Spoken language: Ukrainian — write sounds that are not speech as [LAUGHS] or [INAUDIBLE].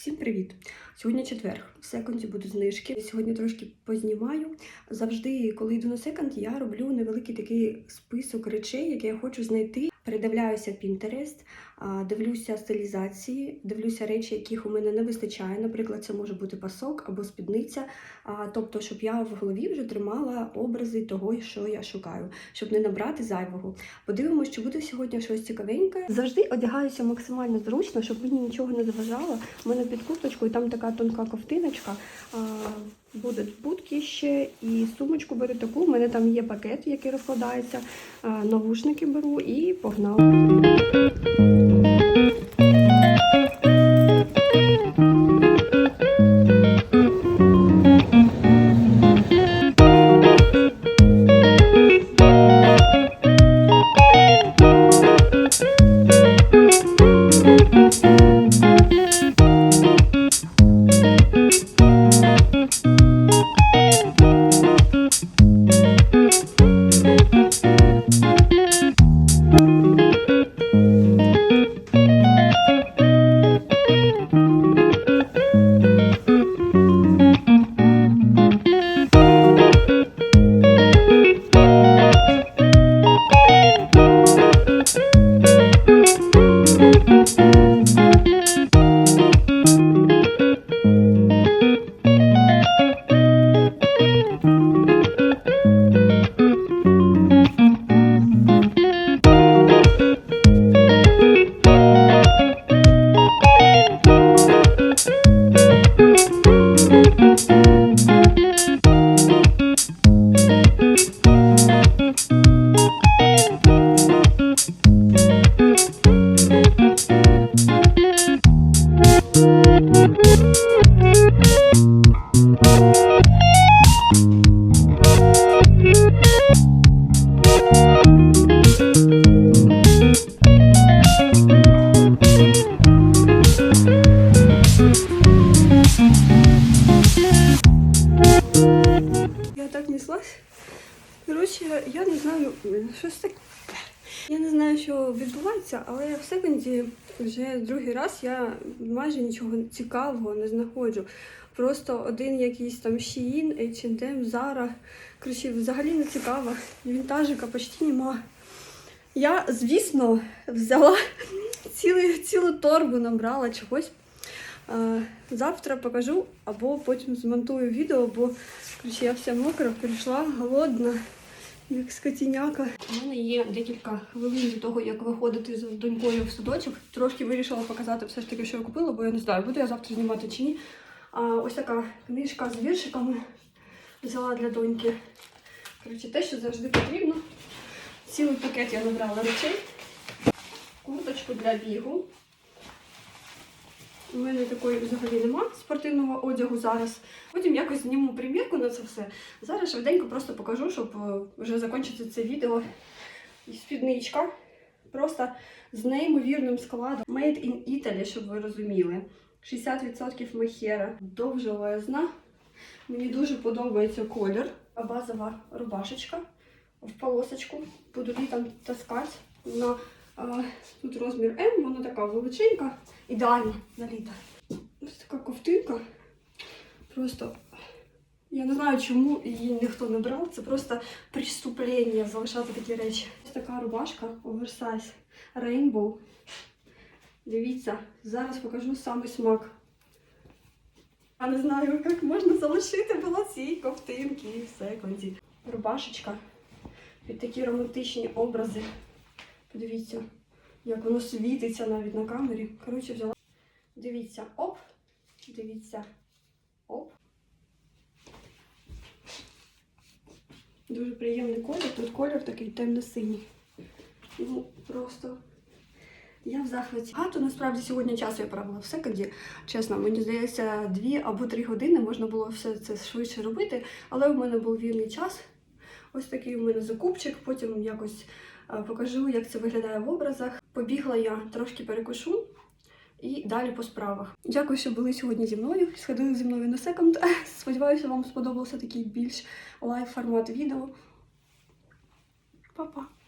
Всім привіт! Сьогодні четвер. В секонді будуть знижки. Сьогодні трошки познімаю. Завжди, коли йду на секонд, я роблю невеликий такий список речей, які я хочу знайти. Передивляюся Pinterest, дивлюся стилізації, дивлюся речі, яких у мене не вистачає. Наприклад, це може бути пасок або спідниця. Тобто, щоб я в голові вже тримала образи того, що я шукаю, щоб не набрати зайвого. Подивимось, чи буде сьогодні щось цікавеньке. Завжди одягаюся максимально зручно, щоб мені нічого не заважало. У мене під курточкою там така тонка ковтиночка. Будуть будки ще і сумочку беру таку. У мене там є пакет, який розкладається. Навушники беру і погнала. Коротше, я не знаю, щось таке. Я не знаю, що відбувається, але в секунді вже другий раз я майже нічого цікавого не знаходжу. Просто один якийсь там Shein, H&M, Zara. Коротше, взагалі не цікаво. Вінтажика почти нема. Я, звісно, взяла цілу, цілу торбу, набрала чогось. Завтра покажу або потім змонтую відео, бо коротше, я вся мокра, прийшла голодна, як скотіняка. У мене є декілька хвилин до того, як виходити з донькою в садочок. Трошки вирішила показати все ж таки, що я купила, бо я не знаю, буду я завтра знімати чи ні. А ось така книжка з віршиками взяла для доньки. Коротше, те, що завжди потрібно. Цілий пакет я набрала речей, курточку для бігу. У мене такої взагалі нема спортивного одягу зараз. Потім якось зніму примірку на це все. Зараз швиденько просто покажу, щоб е, вже закінчити це відео. І спідничка. Просто з неймовірним складом. Made in Italy, щоб ви розуміли. 60% мехера. Довжелезна. Мені дуже подобається колір. Базова рубашечка в полосочку. Буду літом таскати. Вона а, тут розмір М, вона така величенька, ідеальна на літо. Ось така ковтинка. Просто я не знаю, чому її ніхто не брав. Це просто преступлення залишати такі речі. Ось така рубашка оверсайз Rainbow. Дивіться, зараз покажу самий смак. Я не знаю, як можна залишити було ці ковтинки і в секунді. Рубашечка під такі романтичні образи. Подивіться, як воно світиться навіть на камері. Коротше, взяла. Дивіться, оп. Дивіться. Оп. Дуже приємний колір. Тут колір такий темно-синій. Ну, просто. Я в захваті. Багато насправді сьогодні часу я провела в секонді. Чесно, мені здається, дві або три години можна було все це швидше робити, але в мене був вільний час. Ось такий у мене закупчик. Потім якось е, покажу, як це виглядає в образах. Побігла я трошки перекушу і далі по справах. Дякую, що були сьогодні зі мною. Сходили зі мною на секонд. [LAUGHS] Сподіваюся, вам сподобався такий більш лайв формат відео. Па-па!